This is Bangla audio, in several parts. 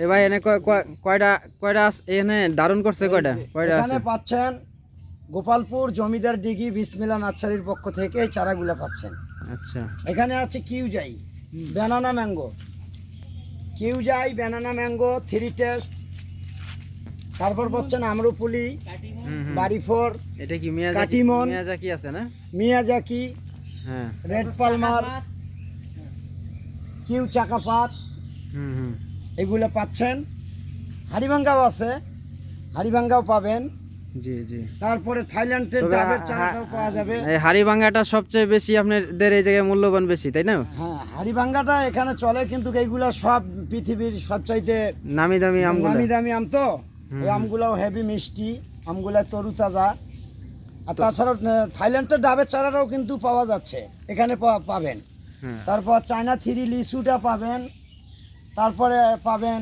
এ ভাই এনে কয়- কয়- কয়টা কয়টা এখানে ধারণ করছে কয়টা কয়টা এখানে পাচ্ছেন গোপালপুর জমিদার ডিগি বিসমিলা নার্সারির পক্ষ থেকে এই চারাগুলো পাচ্ছেন। আচ্ছা। এখানে আছে কিউজাই ব্যানানা ম্যাঙ্গো। কিউজাই ব্যানানা ম্যাঙ্গো থ্রি টেস্ট। তারপর পাচ্ছেন আমরুপুলি হুম, হুম। বাড়ি ফোর এটা কি কাটিমন। মিয়াজাকি আছে না? মিয়াজাকি হ্যাঁ। রেড পালমার কিউ চাকাপাত। হুম হুম। এগুলো পাচ্ছেন। হাড়িভাঙ্গাও আছে হাড়িভাঙ্গাও পাবেন। জি জি। তারপরে থাইল্যান্ডের ডাবের চারাটাও পাওয়া যাবে। এই হাড়িভাঙ্গাটা সবচেয়ে বেশি আপনাদের এই জায়গায় মূল্যবান বেশি তাই না? হ্যাঁ হাড়িভাঙ্গাটা এখানে চলে কিন্তু এইগুলা সব পৃথিবীর সবচাইতে নামি দামি আমগুলো। দামি দামি আম তো? এই আমগুলাও হেভি মিষ্টি আমগুলা তরু তাজা আর তাছাড়াও থাইল্যান্ডের ডাবের চারাটাও কিন্তু পাওয়া যাচ্ছে এখানে পাবেন। হ্যাঁ। তারপর চায়না থ্রি লিচুটা পাবেন তারপরে পাবেন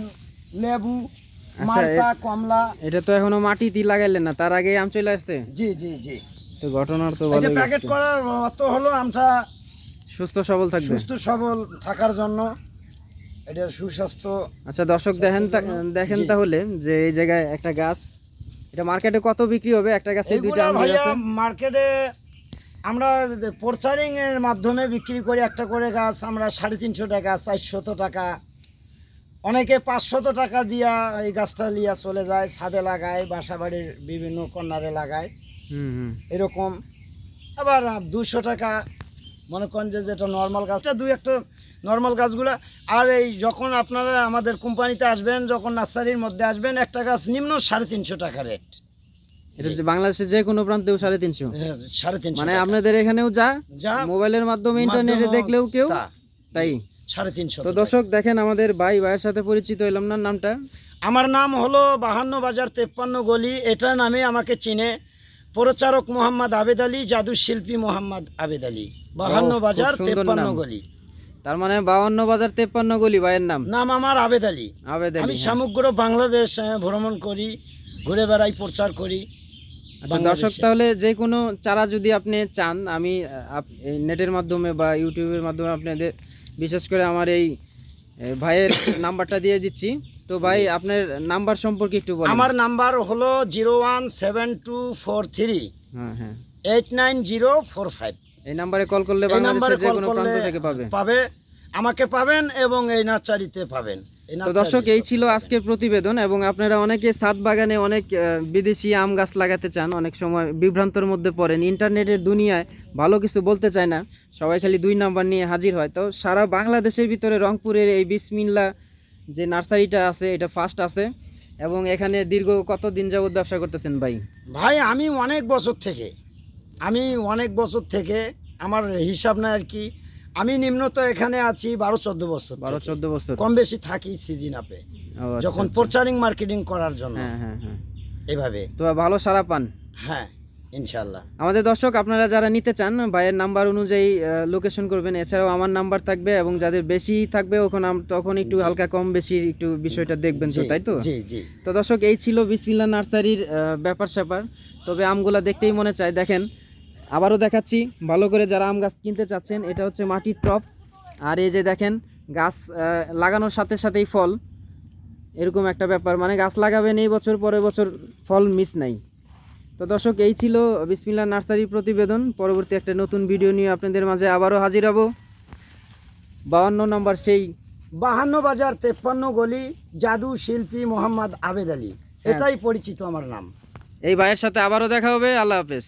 লেবু আচ্ছা, মালটা কমলা। এটা তো এখনও মাটিতে লাগাইলেন না তার আগে আম চলে আসতে জি জি জি। তো ঘটনার তো ভালো প্যাকেট করার অত হলো আমটা সুস্থ সবল থাকবে? সুস্থ সবল থাকার জন্য। এটা সুস্বাস্থ্য। আচ্ছা দর্শক দেখেন দেখেন তাহলে যে এই জায়গায় একটা গাছ এটা মার্কেটে কত বিক্রি হবে? একটা গাছে দুইটা আম আছে। মার্কেটে আমরা পোর্চারিং এর মাধ্যমে বিক্রি করি একটা করে গাছ আমরা সাড়ে তিনশো টাকা চারশত টাকা। অনেকে পাঁচশত টাকা দিয়া এই গাছটা লিয়া চলে যায় ছাদে লাগায় বাসা বাড়ির বিভিন্ন কর্নারে লাগায়। এরকম। আবার দুশো টাকা মনে করেন যে যেটা নর্মাল গাছটা দুই একটা নর্মাল গাছগুলা। আর এই যখন আপনারা আমাদের কোম্পানিতে আসবেন যখন নার্সারির মধ্যে আসবেন একটা গাছ নিম্ন সাড়ে তিনশো টাকা রেট এটা যে বাংলাদেশের যে কোনো প্রান্তেও সাড়ে তিনশো। সাড়ে তিনশো মানে আপনাদের এখানেও যা যা মোবাইলের মাধ্যমে ইন্টারনেটে দেখলেও কেউ। তাই? সাড়ে তিনশো তো দর্শক দেখেন আমাদের ভাই ভাইয়ের সাথে পরিচিত হইলাম না নামটা? আমার নাম হলো বাহান্ন বাজার তেপ্পান্ন গলি এটা নামে আমাকে চিনে প্রচারক মোহাম্মদ আবেদ আলী জাদু শিল্পী মোহাম্মদ আবেদ আলী। বাহান্ন বাজার তেপ্পান্ন গলি। তার মানে বাউন্ন বাজার তেপ্পান্ন গলি ভাইয়ের নাম? নাম আমার আবেদ আলী। আবেদ আলী হ্যাঁ। সমগ্র বাংলাদেশ ভ্রমণ করি ঘুরে বেড়াই প্রচার করি। আচ্ছা দর্শক তাহলে যে কোনো চারা যদি আপনি চান আমি নেটের মাধ্যমে বা ইউটিউবের মাধ্যমে আপনাদের বিশেষ করে আমার এই ভাইয়ের নাম্বারটা দিয়ে দিচ্ছি। তো ভাই আপনার নাম্বার সম্পর্কে একটু বলুন। আমার নাম্বার হলো zero one seven two four three হ্যাঁ হ্যাঁ। Eight nine zero four five. এই নাম্বারে কল করলে বাংলাদেশের যে কোনো প্রান্ত থেকে পাবে। পাবে আমাকে পাবেন এবং এই নার্সারিতে পাবেন। তো দর্শক এই ছিল আজকের প্রতিবেদন এবং আপনারা অনেকে ছাদ বাগানে অনেক বিদেশি আম গাছ লাগাতে চান অনেক সময় বিভ্রান্তর মধ্যে পড়েন। ইন্টারনেটের দুনিয়ায় ভালো কিছু বলতে চায় না সবাই খালি দুই নাম্বার নিয়ে হাজির হয়। তো সারা বাংলাদেশের ভিতরে রংপুরের এই বিসমিল্লা যে নার্সারিটা আছে এটা ফার্স্ট আছে এবং এখানে দীর্ঘ কত দিন যাবত ব্যবসা করতেছেন ভাই? ভাই আমি অনেক বছর থেকে আমি অনেক বছর থেকে আমার হিসাব না আর কি আমি নিম্নত এখানে আছি বারো চোদ্দ বছর বারো চোদ্দ বছর। কম বেশি থাকি সিজন আপে আচ্ছা, যখন আচ্ছা। প্রচারিং মার্কেটিং করার জন্য। হ্যাঁ হ্যাঁ হ্যাঁ। এভাবে। তো ভালো সারা পান। হ্যাঁ ইনশাল্লাহ আমাদের দর্শক আপনারা যারা নিতে চান ভাইয়ের নাম্বার অনুযায়ী লোকেশন করবেন। এছাড়াও আমার নাম্বার থাকবে এবং যাদের বেশি থাকবে ওখানে তখন একটু হালকা কম বেশি একটু বিষয়টা দেখবেন তো তাই তো? জি জি। তো দর্শক এই ছিল বিসমিল্লা নার্সারির ব্যাপার স্যাপার তবে আমগুলা দেখতেই মনে চায়। দেখেন আবারও দেখাচ্ছি। ভালো করে যারা আম গাছ কিনতে চাচ্ছেন এটা হচ্ছে মাটির টপ আর এই যে দেখেন গাছ লাগানোর সাথে সাথেই ফল। এরকম একটা ব্যাপার। মানে গাছ লাগাবেন এই বছর পরের বছর ফল মিস নাই। তো দর্শক এই ছিল বিসমিল্লা নার্সারি প্রতিবেদন। পরবর্তী একটা নতুন ভিডিও নিয়ে আপনাদের মাঝে আবারও হাজির হব। বাউন্ন নম্বর সেই বাহান্ন বাজার তেপ্পান্ন গলি জাদু শিল্পী মোহাম্মদ আবেদ আলী। হ্যাঁ। এটাই পরিচিত আমার নাম। এই ভাইয়ের সাথে আবারও দেখা হবে। আল্লাহ হাফেজ।